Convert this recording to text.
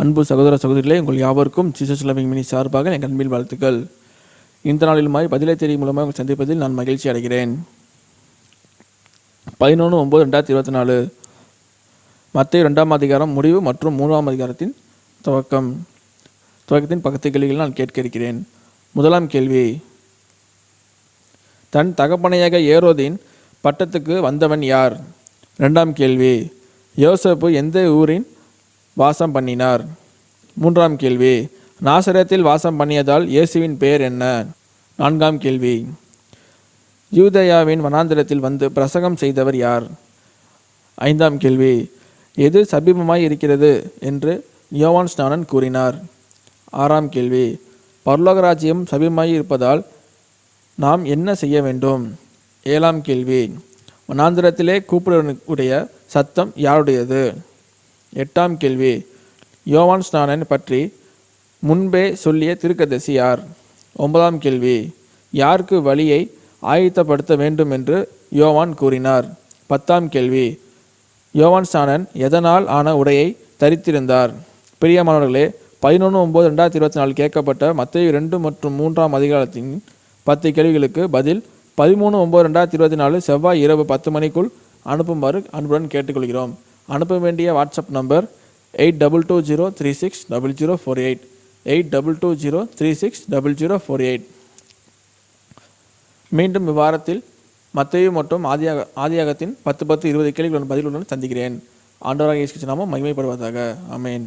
அன்பு சகோதர சகோதரிகளே உங்கள் யாவருக்கும் ஜீசஸ் லவிங் மினி சார்பாக என் அன்பில் வாழ்த்துக்கள். இந்த நாளிலுமாய் பதிலை தெரிய மூலமாக உங்கள் சந்திப்பதில் நான் மகிழ்ச்சி அடைகிறேன். பதினொன்று ஒம்பது ரெண்டாயிரத்தி இருபத்தி நாலு. மத்திய ரெண்டாம் அதிகாரம் முடிவு மற்றும் மூன்றாம் அதிகாரத்தின் துவக்கம். துவக்கத்தின் பக்கத்து கேள்விகள் நான் கேட்க இருக்கிறேன். முதலாம் கேள்வி. தன் தகப்பனையாக ஏரோதின் பட்டத்துக்கு வந்தவன் யார்? ரெண்டாம் கேள்வி. யோசப்பு எந்த ஊரின் வாசம் பண்ணினார். மூன்றாம் கேள்வி நாசரத்தில் வாசம் பண்ணியதால் இயேசுவின் பெயர் என்ன? நான்காம் கேள்வி யூதயாவின் வனாந்திரத்தில் வந்து பிரசங்கம் செய்தவர் யார்? ஐந்தாம் கேள்வி எது சபீபமாய் இருக்கிறது? என்று யோவான் ஸ்நானன் கூறினார். ஆறாம் கேள்வி பர்லோகராஜ்யம் சபீபமாய் இருப்பதால் நாம் என்ன செய்ய வேண்டும்? ஏழாம் கேள்வி வனாந்திரத்திலே கூப்பிடுவனுடைய சத்தம் யாருடையது? எட்டாம் கேள்வி. யோவான் ஸ்நானன் பற்றி முன்பே சொல்லிய திருக்கதசி யார் ஒன்பதாம் கேள்வி. யாருக்கு வழியை ஆயத்தப்படுத்த வேண்டும் என்று யோவான் கூறினார். பத்தாம் கேள்வி. யோவான் ஸ்நானன் எதனால் ஆன உடையை தரித்திருந்தார்? பிரியமானவர்களே பதினொன்று ஒம்பது ரெண்டாயிரத்தி இருபத்தி நாலு கேட்கப்பட்ட மத்திய ரெண்டு மற்றும் மூன்றாம் அதிகாரத்தின் பத்து கேள்விகளுக்கு பதில் பதிமூணு ஒம்பது ரெண்டாயிரத்தி இருபத்தி நாலு செவ்வாய் இரவு பத்து மணிக்குள் அனுப்புமாறு அன்புடன் கேட்டுக்கொள்கிறோம். அனுப்ப வேண்டிய WhatsApp number eight double two zero three six double zero four eight. Eight double two zero three six double zero four eight. மீண்டும் இவ்வாரத்தில் மத்தையும் மற்றும் ஆதியாக ஆதியாகத்தின் பத்து பத்து இருபது கேள்விகளுடன் பதிலுடன் சந்திக்கிறேன். ஆண்டவராக இயேசு நாமம் மகிமைப்படுவதாக. அமேன்